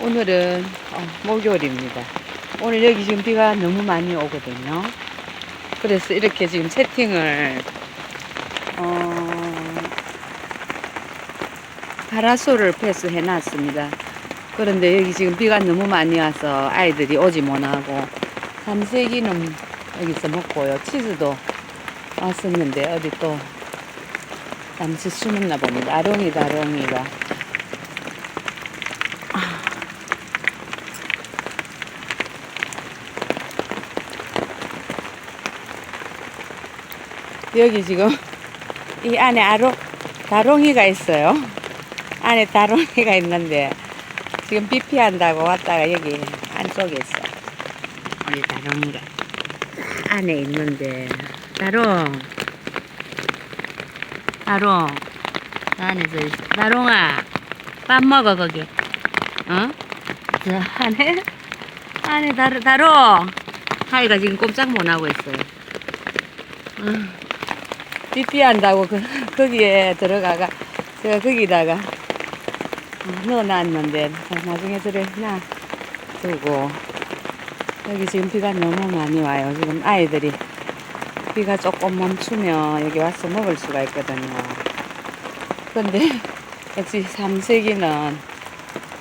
오늘은 어, 목요일입니다. 오늘 여기 지금 비가 너무 많이 오거든요. 그래서 이렇게 지금 세팅을 어, 파라솔을 패스해 놨습니다. 그런데 여기 지금 비가 너무 많이 와서 아이들이 오지 못하고 삼색이는 여기서 먹고요. 치즈도 왔었는데 어디 또 잠시 숨었나 봅니다. 아롱이다 아롱이가. 여기 지금 이 안에 아롱, 다롱이가 있어요. 안에 다롱이가 있는데 지금 비 피한다고 왔다가 여기 안쪽에 있어. 우리 다롱이가 안에 있는데 다롱 다롱 저 안에서 있어. 다롱아 밥 먹어 거기 어? 저 안에 안에 다롱 다롱 하이가 지금 꼼짝 못 하고 있어요. 어. 삐삐한다고 그, 거기에 들어가가 제가 거기다가 어, 넣어놨는데 나중에 저래 놔두고. 여기 지금 비가 너무 많이 와요. 지금 아이들이 비가 조금 멈추면 여기 와서 먹을 수가 있거든요. 근데 역시 삼색이는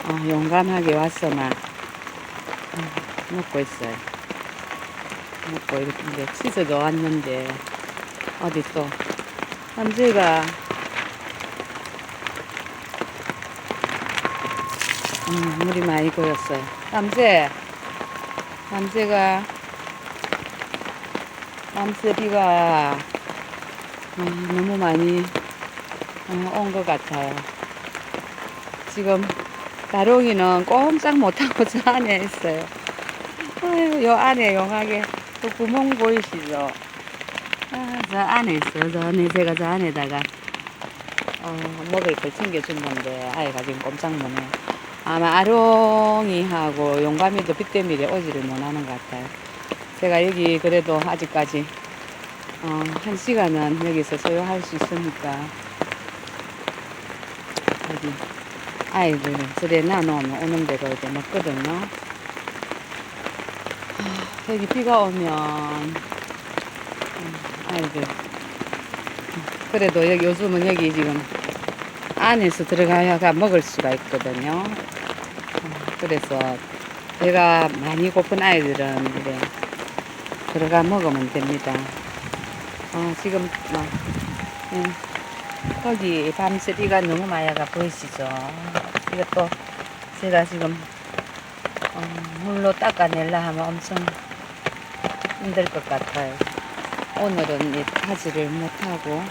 어, 용감하게 와서만 어, 먹고 있어요. 먹고 이렇게 치즈도 왔는데 어디 또 삼재가 음, 물이 많이 고였어요. 삼재, 삼재가 삼재 비가 아, 너무 많이 어, 온것 같아요. 지금 다롱이는 꼼짝 못하고 저 안에 있어요. 아유, 요 안에 용하게 그 구멍 보이시죠? 아, 저 안에 있어요. 저 안에 제가 저 안에다가 어, 먹을 걸 챙겨준 건데 아이가 지금 꼼짝 못해요. 아마 아롱이하고 용감이도 비 때문에 오지를 못하는 것 같아요. 제가 여기 그래도 아직까지 어, 한 시간은 여기서 소요할 수 있으니까 여기 아이들 저래 놔놓으면 오는 대로 이제 먹거든요. 하, 여기 비가 오면 아이들. 그래도 여기 요즘은 여기 지금 안에서 들어가야가 먹을 수가 있거든요. 어, 그래서 배가 많이 고픈 아이들은 이래 들어가 먹으면 됩니다. 어, 지금 막 음, 거기 밤새 비가 너무 마야가 보이시죠? 이것도 제가 지금 어, 물로 닦아내려 하면 엄청 힘들 것 같아요. 오늘은 이 하지를 못하고.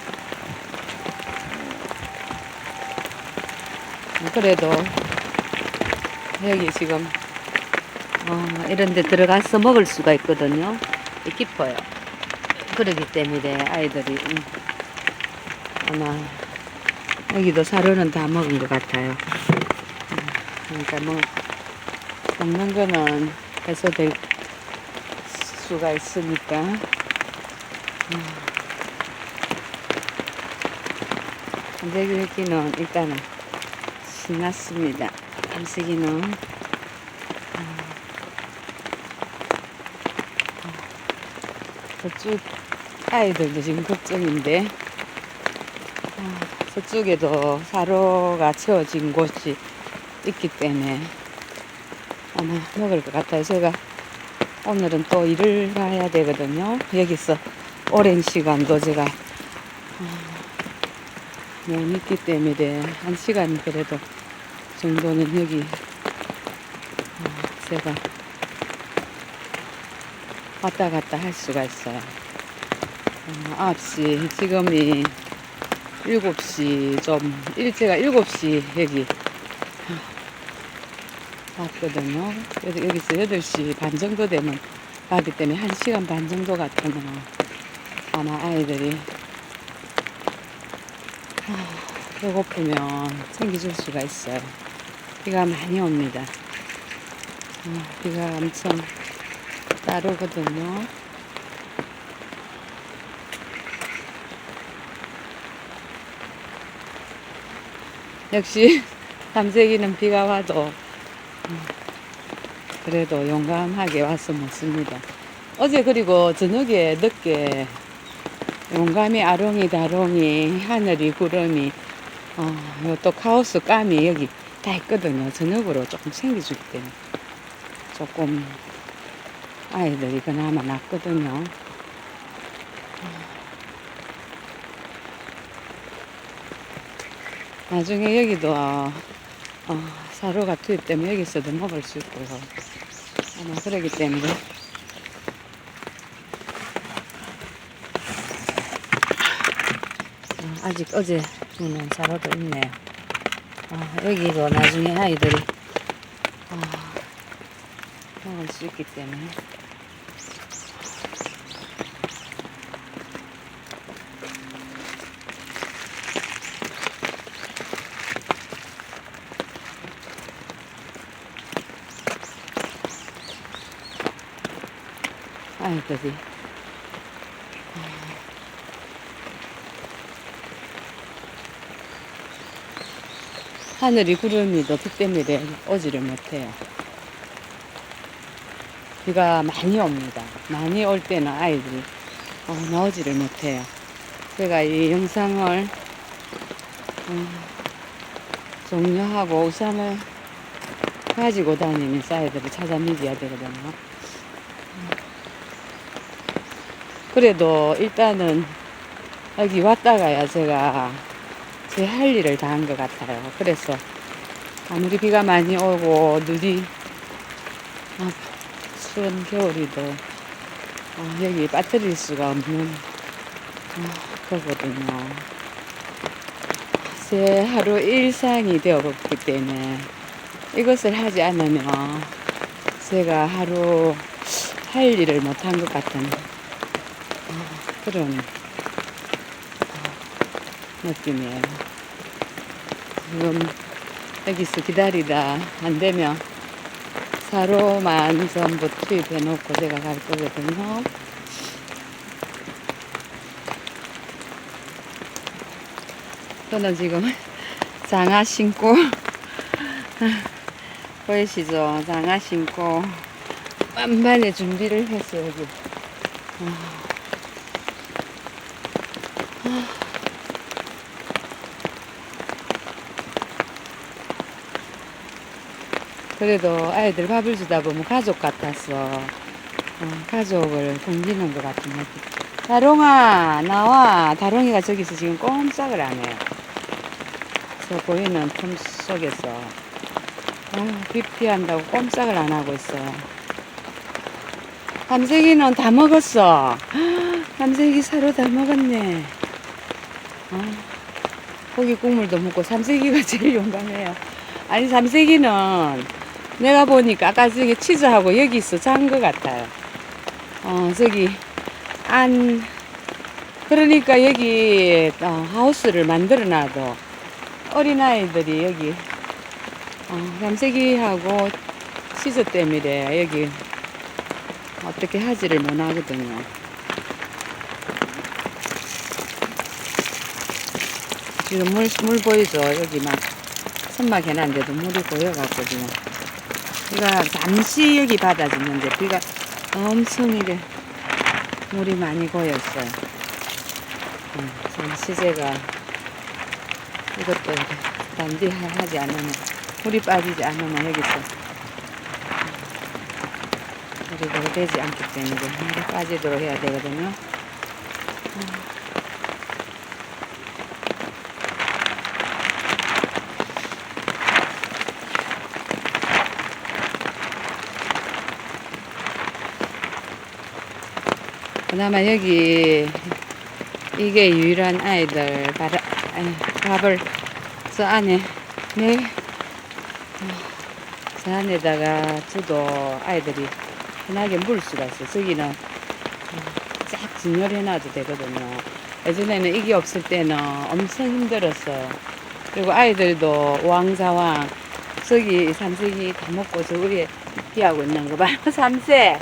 그래도 여기 지금 어, 이런 데 들어가서 먹을 수가 있거든요. 깊어요. 그러기 때문에 아이들이 음, 아마 여기도 사료는 다 먹은 것 같아요. 음, 그러니까 뭐 먹는 거는 해서 될 수가 있으니까 감자기는 일단은 신났습니다. 감색이는 저쪽 아이들도 지금 걱정인데 아, 저쪽에도 사로가 채워진 곳이 있기 때문에 아마 먹을 것 같아요. 제가 오늘은 또 일을 가야 되거든요. 여기서 오랜 시간도 제가 아, 못 있기 때문에 한 시간 그래도 정도는 여기 어, 제가 왔다 갔다 할 수가 있어요. 어, 9시, 지금이 7시 좀, 일제가 7시 여기 왔거든요. 여기서 8시 반 정도 되면 가기 때문에 1시간 반 정도 같으면 아마 아이들이 하, 배고프면 챙겨줄 수가 있어요. 비가 많이 옵니다. 어, 비가 엄청 따르거든요. 역시 담재기는 비가 와도 음, 그래도 용감하게 와서 먹습니다. 어제 그리고 저녁에 늦게 용감이 아롱이 다롱이 하늘이 구름이 어, 요또 카오스 까미 여기 다 있거든요. 저녁으로 조금 챙겨주기 때문에 조금 아이들이 그나마 낫거든요. 나중에 여기도 어, 사료가 투입되면 여기서도 먹을 수 있고요. 아마 그러기 때문에 아직 어제 주는 사료도 있네요. 어, 여기도 나중에 아이들이 어, 먹을 수 있기 때문에 아이들이 하늘이 구름이 높기 때문에 오지를 못해요. 비가 많이 옵니다. 많이 올 때는 아이들이 어, 나오지를 못해요. 제가 이 영상을 음, 종료하고 우산을 가지고 다니면서 아이들을 찾아 미어야 되거든요. 그래도 일단은 여기 왔다가야 제가 제 할 일을 다 한 것 같아요. 그래서 아무리 비가 많이 오고 눈이 아, 추운 겨울이도 아, 여기 빠뜨릴 수가 없는 아, 거거든요. 제 하루 일상이 되어버렸기 때문에 이것을 하지 않으면 제가 하루 할 일을 못한 것 같은 그런 느낌이에요. 지금 여기서 기다리다 안 되면 사로만 전부 투입해 놓고 제가 갈 거거든요. 저는 지금 장화 신고 보이시죠? 장화 신고 만반의 준비를 했어요. 여기. 그래도 아이들 밥을 주다 보면 가족 같아서 어, 가족을 섬기는 것 같은 느낌. 다롱아 나와. 다롱이가 저기서 지금 꼼짝을 안 해요. 저 보이는 품 속에서 아, 비 피한다고 꼼짝을 안 하고 있어요. 삼색이는 다 먹었어. 삼색이 사료 다 먹었네. 아, 고기 국물도 먹고 삼색이가 제일 용감해요. 아니 삼색이는 내가 보니까 아까 저기 치즈하고 여기 있어 잔 것 같아요. 어 저기 안 그러니까 여기 어, 하우스를 만들어 놔도 어린 아이들이 여기 어, 삼색이하고 치즈 때문에 여기 어떻게 하지를 못하거든요. 지금 물, 물 보이죠? 여기 막 선막 해놨는데도 물이 고여갖거든요. 비가 잠시 여기 짓는데 비가 엄청 이게 물이 많이 고였어요. 음, 잠시 제가 이것도 단디 하지 않으면 물이 빠지지 않으면 여기서 물이 되지 않기 때문에 물이 빠지도록 해야 되거든요. 그나마 여기 이게 유일한 아이들 바라, 아니, 밥을 저 안에 네, 저 안에다가 줘도 아이들이 편하게 물 수가 있어요. 저기는 쫙 진열해 놔도 되거든요. 예전에는 이게 없을 때는 엄청 힘들었어요. 그리고 아이들도 왕자왕 저기 삼색이 다 먹고 저 위에 피하고 있는 거 봐. 삼색,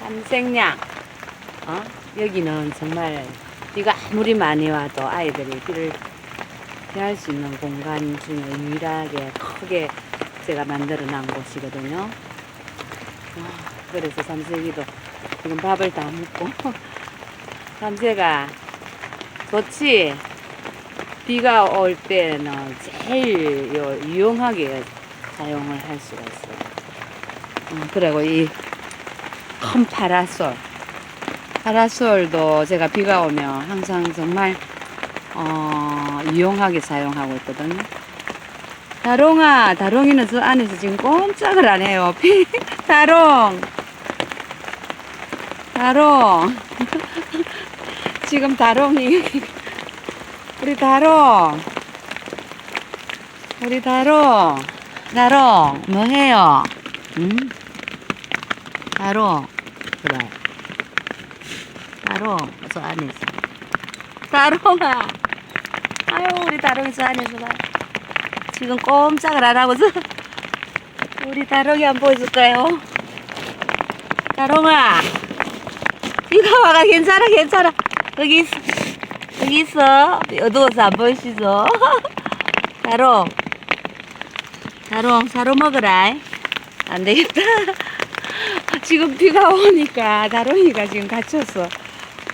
삼색냥. 어? 여기는 정말 비가 아무리 많이 와도 아이들이 비를 피할 수 있는 공간 중에 유일하게 크게 제가 만들어 놓은 곳이거든요. 아, 그래서 삼색이도 지금 밥을 다 먹고 삼색아 좋지? 비가 올 때는 제일 요 유용하게 사용을 할 수가 있어요. 어, 그리고 이 큰 파라솔. 파라솔도 제가 비가 오면 항상 정말 어, 유용하게 사용하고 있거든요. 다롱아, 다롱이는 저 안에서 지금 꼼짝을 안 해요. 비, 다롱. 다롱. 지금 다롱이, 우리 다롱. 우리 다롱. 다롱, 뭐 해요? 응? 다롱. 그래. 다롱, 저 안에서. 다롱아. 아유, 우리 다롱이 저 안에서 봐. 지금 꼼짝을 안 하고 저 우리 다롱이 안 보여줄까요? 다롱아 비가 와가 괜찮아 괜찮아 여기 있어 여기 있어 어두워서 안 보이시죠? 다롱 다롱 사로 먹으라 안 되겠다 지금 비가 오니까 다롱이가 지금 갇혔어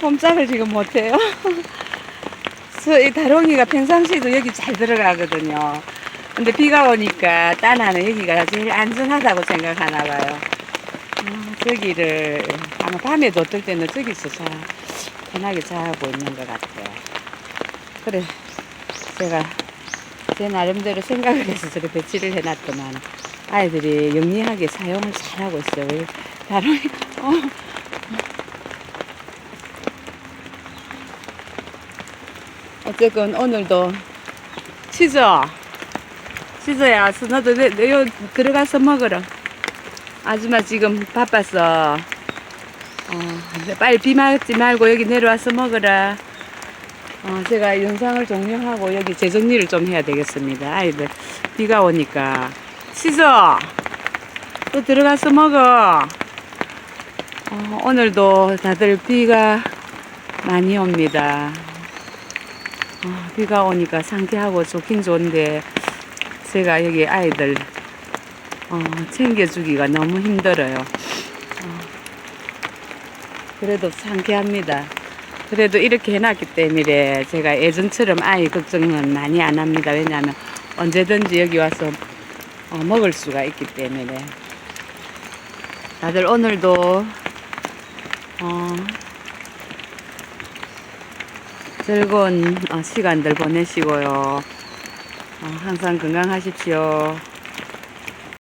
꼼짝을 지금 못해요 저이 다롱이가 평상시에도 여기 잘 들어가거든요. 근데 비가 오니까 따나는 여기가 제일 안전하다고 생각하나 봐요. 아, 저기를 아마 밤에도 어떨 때는 저기서 자 편하게 자고 있는 것 같아요. 그래 제가 제 나름대로 생각을 해서 저렇게 배치를 해놨더만 아이들이 영리하게 사용을 잘하고 있어요. 왜 다롱이 어. 어쨌건 오늘도 치즈 치즈야 너도 내, 내, 요 들어가서 먹으라. 아줌마 지금 바빠서. 어, 빨리 비 맞지 말고 여기 내려와서 먹으라. 어, 제가 영상을 종료하고 여기 재정리를 좀 해야 되겠습니다. 아이들 비가 오니까. 치즈 또 들어가서 먹어. 어, 오늘도 다들 비가 많이 옵니다 아, 비가 오니까 상쾌하고 좋긴 좋은데 제가 여기 아이들 어, 챙겨주기가 너무 힘들어요. 어, 그래도 상쾌합니다. 그래도 이렇게 해놨기 때문에 제가 예전처럼 아이 걱정은 많이 안 합니다. 왜냐하면 언제든지 여기 와서 어, 먹을 수가 있기 때문에 다들 오늘도 어, 즐거운 어, 시간들 보내시고요. 어, 항상 건강하십시오.